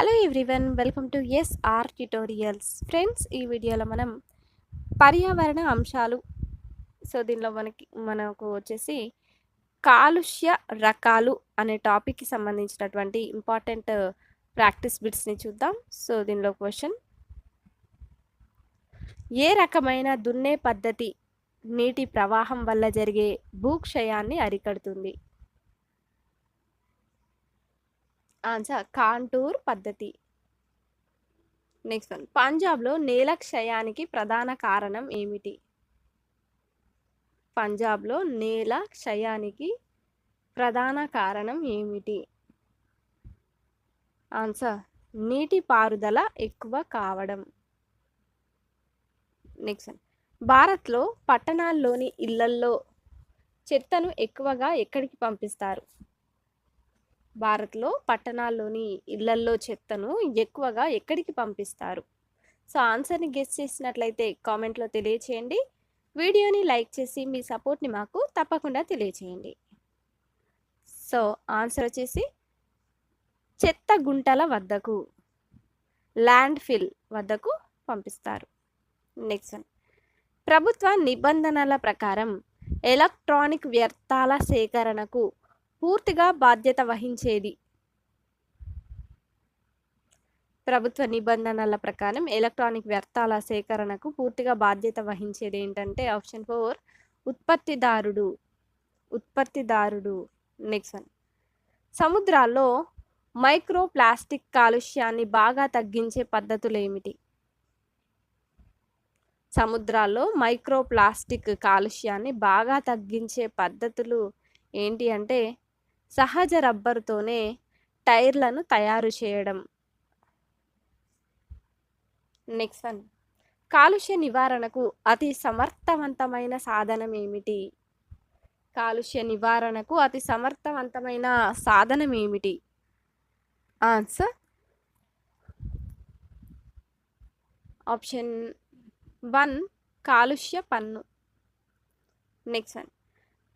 Hello everyone welcome to SR tutorials friends ఈ వీడియోలో మనం పర్యావరణ అంశాలు సో దీనిలో మనకి మనకు వచ్చేసి కాలుష్య రకాలు అనే టాపిక్కి సంబంధించినటువంటి ఇంపార్టెంట్ ప్రాక్టీస్ బిట్స్ని చూద్దాం. సో దీనిలో క్వశ్చన్ ఏ రకమైన దున్నే పద్ధతి నీటి ప్రవాహం వల్ల జరిగే భూక్షయాన్ని అరికడుతుంది? ఆన్సర్ కాంటూర్ పద్ధతి. Next one. పంజాబ్లో నేల క్షయానికి ప్రధాన కారణం ఏమిటి? పంజాబ్లో నేల క్షయానికి ప్రధాన కారణం ఏమిటి? ఆన్సర్ నీటి పారుదల ఎక్కువ కావడం. నెక్స్ట్ భారత్లో పట్టణాల్లోని ఇళ్ళల్లో చెత్తను ఎక్కువగా ఎక్కడికి పంపిస్తారు? భారత్లో పట్టణాల్లోని ఇళ్ళల్లో చెత్తను ఎక్కువగా ఎక్కడికి పంపిస్తారు? సో ఆన్సర్ని గెస్ట్ చేసినట్లయితే కామెంట్లో తెలియచేయండి. వీడియోని లైక్ చేసి మీ సపోర్ట్ని మాకు తప్పకుండా తెలియచేయండి. సో ఆన్సర్ వచ్చేసి చెత్త గుంటల వద్దకు ల్యాండ్ ఫిల్ వద్దకు పంపిస్తారు. Next one. ప్రభుత్వ నిబంధనల ప్రకారం ఎలక్ట్రానిక్ వ్యర్థాల సేకరణకు పూర్తిగా బాధ్యత వహించేది. ప్రభుత్వ నిబంధనల ప్రకారం ఎలక్ట్రానిక్ వ్యర్థాల సేకరణకు పూర్తిగా బాధ్యత వహించేది ఏంటంటే ఆప్షన్ ఫోర్ ఉత్పత్తిదారుడు ఉత్పత్తిదారుడు నెక్స్ట్ వన్ సముద్రాల్లో మైక్రో ప్లాస్టిక్ కాలుష్యాన్ని బాగా తగ్గించే పద్ధతులు ఏమిటి సముద్రాల్లో మైక్రో ప్లాస్టిక్ కాలుష్యాన్ని బాగా తగ్గించే పద్ధతులు ఏంటి అంటే సహజ రబ్బరుతోనే టైర్లను తయారు చేయడం. Next one. కాలుష్య నివారణకు అతి సమర్థవంతమైన సాధనం ఏమిటి? కాలుష్య నివారణకు అతి సమర్థవంతమైన సాధనం ఏమిటి? ఆన్సర్? ఆప్షన్ వన్ కాలుష్య పన్ను. Next one.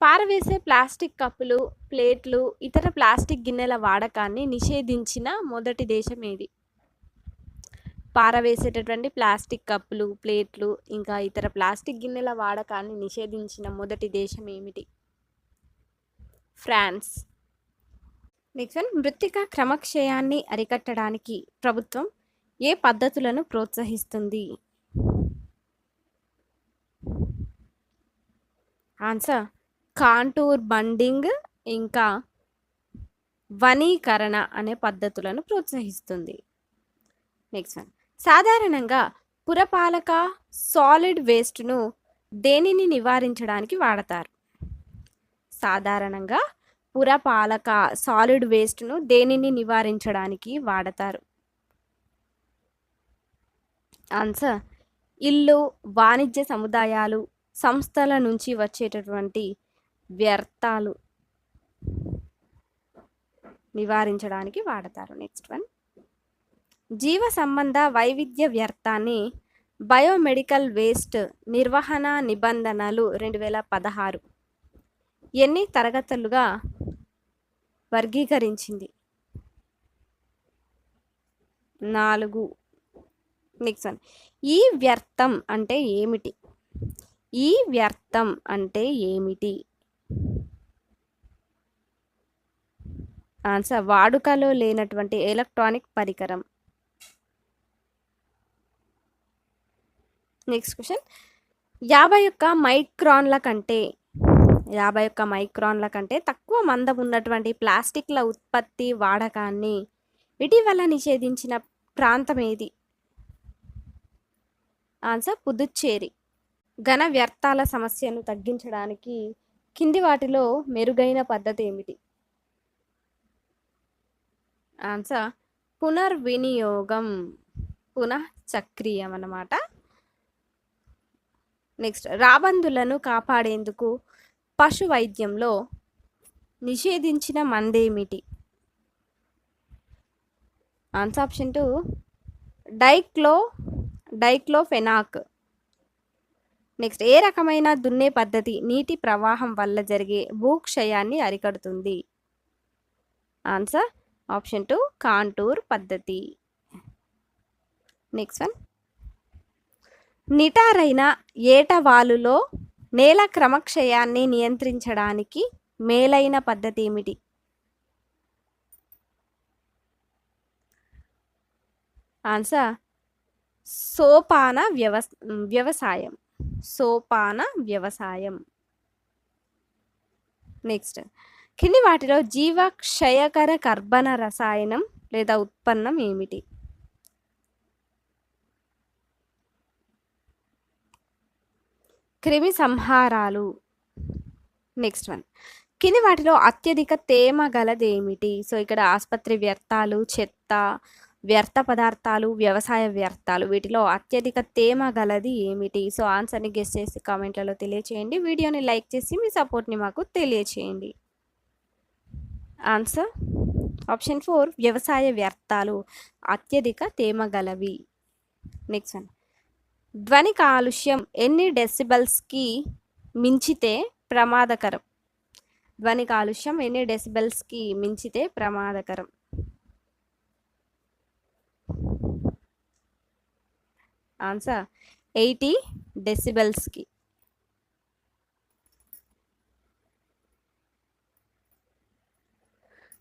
పారవేసే ప్లాస్టిక్ కప్పులు ప్లేట్లు ఇతర ప్లాస్టిక్ గిన్నెల వాడకాన్ని నిషేధించిన మొదటి దేశం ఏది? పారవేసేటటువంటి ప్లాస్టిక్ కప్పులు ప్లేట్లు ఇంకా ఇతర ప్లాస్టిక్ గిన్నెల వాడకాన్ని నిషేధించిన మొదటి దేశం ఏమిటి? ఫ్రాన్స్. నెక్స్ట్ వన్ మృత్తిక క్రమక్షయాన్ని అరికట్టడానికి ప్రభుత్వం ఏ పద్ధతులను ప్రోత్సహిస్తుంది? ఆన్సర్ కాంటూర్ బండింగ్ ఇంకా వనీకరణ అనే పద్ధతులను ప్రోత్సహిస్తుంది. నెక్స్ట్ వన్ సాధారణంగా పురపాలక సాలిడ్ వేస్ట్ను దేనిని నివారించడానికి వాడతారు? సాధారణంగా పురపాలక సాలిడ్ వేస్ట్ను దేనిని నివారించడానికి వాడతారు? ఆన్సర్ ఇల్లు వాణిజ్య సముదాయాలు సంస్థల నుంచి వచ్చేటటువంటి వ్యర్థాలు నివారించడానికి వాడతారు. నెక్స్ట్ వన్ జీవ సంబంధ వైవిధ్య వ్యర్థాన్ని బయోమెడికల్ వేస్ట్ నిర్వహణ నిబంధనలు రెండు వేల పదహారు ఎన్ని తరగతులుగా వర్గీకరించింది? నాలుగు. నెక్స్ట్ వన్ ఈ వ్యర్థం అంటే ఏమిటి? ఈ వ్యర్థం అంటే ఏమిటి? ఆన్సర్ వాడుకలో లేనటువంటి ఎలక్ట్రానిక్ పరికరం. నెక్స్ట్ క్వశ్చన్ యాభై ఒక్క మైక్రాన్ల కంటే యాభై ఒక్క మైక్రాన్ల కంటే తక్కువ మందం ఉన్నటువంటి ప్లాస్టిక్ల ఉత్పత్తి వాడకాన్ని ఇటీవల నిషేధించిన ప్రాంతం ఏది? ఆన్సర్ పుదుచ్చేరి. ఘన వ్యర్థాల సమస్యను తగ్గించడానికి కింది వాటిలో మెరుగైన పద్ధతి ఏమిటి? ఆన్సర్ పునర్వినియోగం పునః చక్రీయం అన్నమాట నెక్స్ట్ రాబందులను కాపాడేందుకు పశు వైద్యంలో నిషేధించిన మందేమిటి? ఆన్సర్ ఆప్షన్ టూ డైక్లో డైక్లోఫెనాక్. నెక్స్ట్ ఏ రకమైన దున్నే పద్ధతి నీటి ప్రవాహం వల్ల జరిగే భూక్షయాన్ని అరికడుతుంది? ఆన్సర్ ఆప్షన్ టూ కాంటూర్ పద్ధతి. నెక్స్ట్ వన్ నిటారైన ఏటవాలులో నేల క్రమక్షయాన్ని నియంత్రించడానికి మేలైన పద్ధతి ఏమిటి? ఆన్సర్ సోపాన వ్యవస్ వ్యవసాయం. సోపాన వ్యవసాయం. నెక్స్ట్ కింది వాటిలో జీవ క్షయకర కర్బన రసాయనం లేదా ఉత్పన్నం ఏమిటి? క్రిమి సంహారాలు. నెక్స్ట్ వన్ కింది వాటిలో అత్యధిక తేమ గలది ఏమిటి? సో ఇక్కడ ఆసుపత్రి వ్యర్థాలు చెత్త వ్యర్థ పదార్థాలు వ్యవసాయ వ్యర్థాలు వీటిలో అత్యధిక తేమ గలది ఏమిటి? సో ఆన్సర్ని గెస్ చేసి కామెంట్లలో తెలియచేయండి. వీడియోని లైక్ చేసి మీ సపోర్ట్ని మాకు తెలియచేయండి. ఆన్సర్ ఆప్షన్ ఫోర్ వ్యవసాయ వ్యర్థాలు అత్యధిక తేమ గలవి. నెక్స్ట్ వన్ ధ్వని కాలుష్యం ఎన్ని డెసిబల్స్కి మించితే ప్రమాదకరం? ధ్వని కాలుష్యం ఎన్ని డెసిబల్స్కి మించితే ప్రమాదకరం? ఆన్సర్ ఎయిటీ డెసిబల్స్కి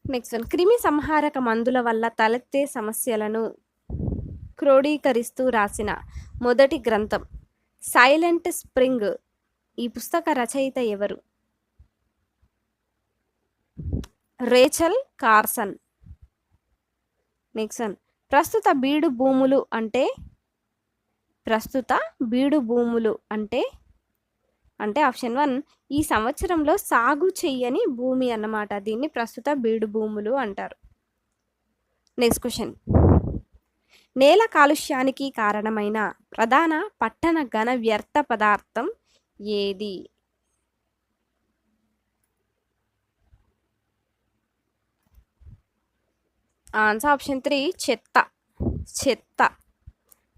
నెక్స్ట్ వన్ క్రిమి సంహారక మందుల వల్ల తలెత్తే సమస్యలను క్రోడీకరిస్తూ రాసిన మొదటి గ్రంథం. Silent Spring. ఈ పుస్తక రచయిత ఎవరు? Rachel Carson. నెక్స్ట్ వన్ ప్రస్తుత బీడు భూములు అంటే ప్రస్తుత బీడు భూములు అంటే అంటే ఆప్షన్ వన్ ఈ సంవత్సరంలో సాగు చెయ్యని భూమి అన్నమాట. దీన్ని ప్రస్తుత బీడు భూములు అంటారు. నెక్స్ట్ క్వశ్చన్ నేల కాలుష్యానికి కారణమైన ప్రధాన పట్టణ ఘన వ్యర్థ పదార్థం ఏది? ఆన్సర్ ఆప్షన్ త్రీ చెత్త. చెత్త.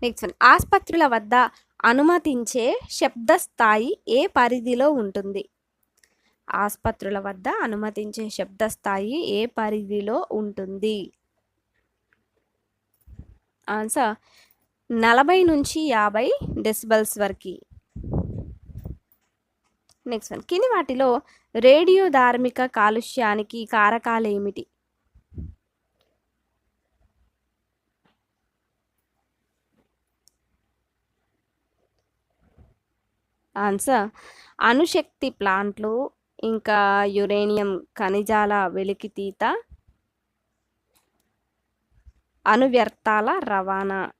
నెక్స్ట్ వన్ ఆసుపత్రుల వద్ద అనుమతించే శబ్ద స్థాయి ఏ పరిధిలో ఉంటుంది? ఆసుపత్రుల వద్ద అనుమతించే శబ్ద స్థాయి ఏ పరిధిలో ఉంటుంది? ఆన్సర్ నలభై నుంచి యాభై డెసిబల్స్ వరకు. నెక్స్ట్ వన్ కింది వాటిలో రేడియో ధార్మిక కాలుష్యానికి కారకాలు ఏమిటి ఆన్సర్. అణుశక్తి ప్లాంట్లు ఇంకా యురేనియం ఖనిజాల వెలికితీత అణువ్యర్థాల రవాణా.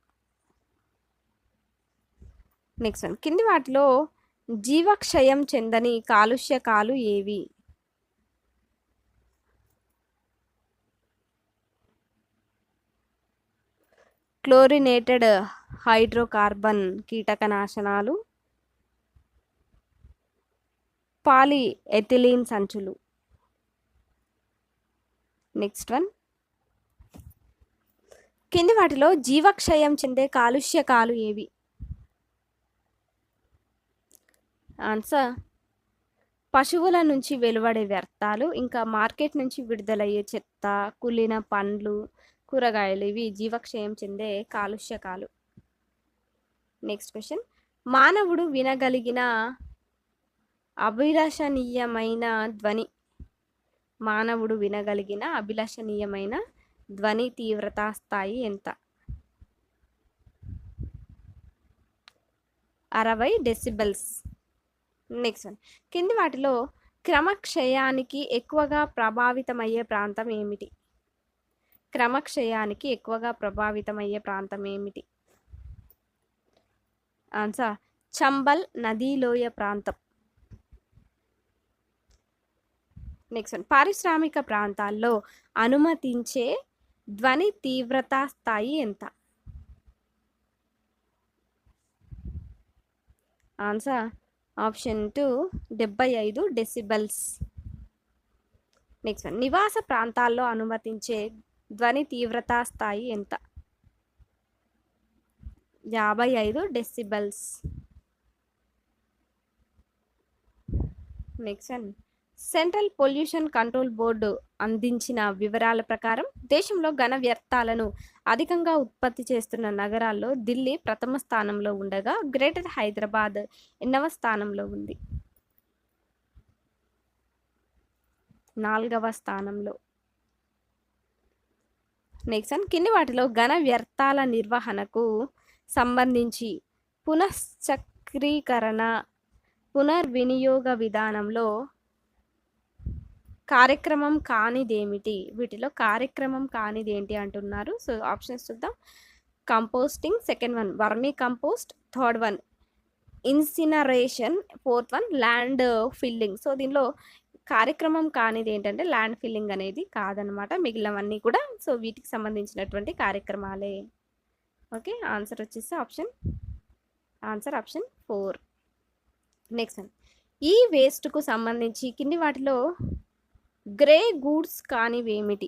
నెక్స్ట్ వన్ కింది వాటిలో జీవక్షయం చెందని కాలుష్యకాలు ఏవి? క్లోరినేటెడ్ హైడ్రోకార్బన్ కీటకనాశనాలు పాలి ఎథిలీన్ సంచులు. నెక్స్ట్ వన్ కింది వాటిలో జీవక్షయం చెందే కాలుష్యకాలు ఏవి? ఆన్సర్ పశువుల నుంచి వెలువడే వ్యర్థాలు ఇంకా మార్కెట్ నుంచి విడుదలయ్యే చెత్త కుళ్ళిన పండ్లు కూరగాయలు ఇవి జీవక్షయం చెందే కాలుష్యకాలు. నెక్స్ట్ క్వశ్చన్ మానవుడు వినగలిగిన అభిలషణీయమైన ధ్వని మానవుడు వినగలిగిన అభిలషణీయమైన ధ్వని తీవ్రత స్థాయి ఎంత? అరవై డెసిబెల్స్. నెక్స్ట్ వన్ కింది వాటిలో క్రమక్షయానికి ఎక్కువగా ప్రభావితమయ్యే ప్రాంతం ఏమిటి? క్రమక్షయానికి ఎక్కువగా ప్రభావితమయ్యే ప్రాంతం ఏమిటి? ఆన్సర్ చంబల్ నదీలోయ ప్రాంతం. నెక్స్ట్ వన్ పారిశ్రామిక ప్రాంతాల్లో అనుమతించే ధ్వని తీవ్రత స్థాయి ఎంత? ఆన్సర్ ఆప్షన్ టూ డెబ్బై ఐదు డెసిబల్స్ నెక్స్ట్ వన్ నివాస ప్రాంతాల్లో అనుమతించే ధ్వని తీవ్రత స్థాయి ఎంత? యాభై ఐదు decibels next one central pollution control board అందించిన వివరాల ప్రకారం దేశంలో ఘన వ్యర్థాలను అధికంగా ఉత్పత్తి చేస్తున్న నగరాల్లో ఢిల్లీ ప్రథమ స్థానంలో ఉండగా గ్రేటర్ హైదరాబాద్ ఎన్నవ స్థానంలో ఉంది. నాలుగవ స్థానంలో. నెక్స్ట్ కింది వాటిలో ఘన వ్యర్థాల నిర్వహణకు సంబంధించి పునశ్చక్రీకరణ పునర్వినియోగ విధానంలో కార్యక్రమం కానిదేమిటి? వీటిలో కార్యక్రమం కానిదేంటి అంటున్నారు. సో ఆప్షన్స్ చూద్దాం. Composting second one. Vermicompost third one. Incineration fourth one. Land filling. So దీనిలో కార్యక్రమం కానిది ఏంటంటే ల్యాండ్ ఫిల్లింగ్ అనేది కాదనమాట. మిగిలినవన్నీ కూడా. సో వీటికి సంబంధించినటువంటి కార్యక్రమాలే. ఓకే ఆన్సర్ వచ్చేసి option. Answer option four. Next ఈ వేస్ట్కు సంబంధించి కింది వాటిలో గ్రే గూడ్స్ కానివేమిటి?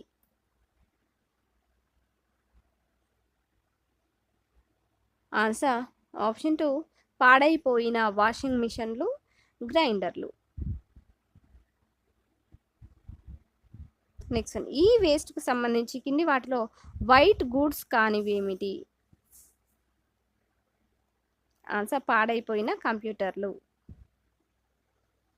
ఆన్సర్ ఆప్షన్ టూ పాడైపోయిన వాషింగ్ మిషన్లు గ్రైండర్లు. నెక్స్ట్ వన్ ఈ వేస్ట్కు సంబంధించి కింది వాటిలో వైట్ గూడ్స్ కానివేమిటి? ఆన్సర్ పాడైపోయిన కంప్యూటర్లు.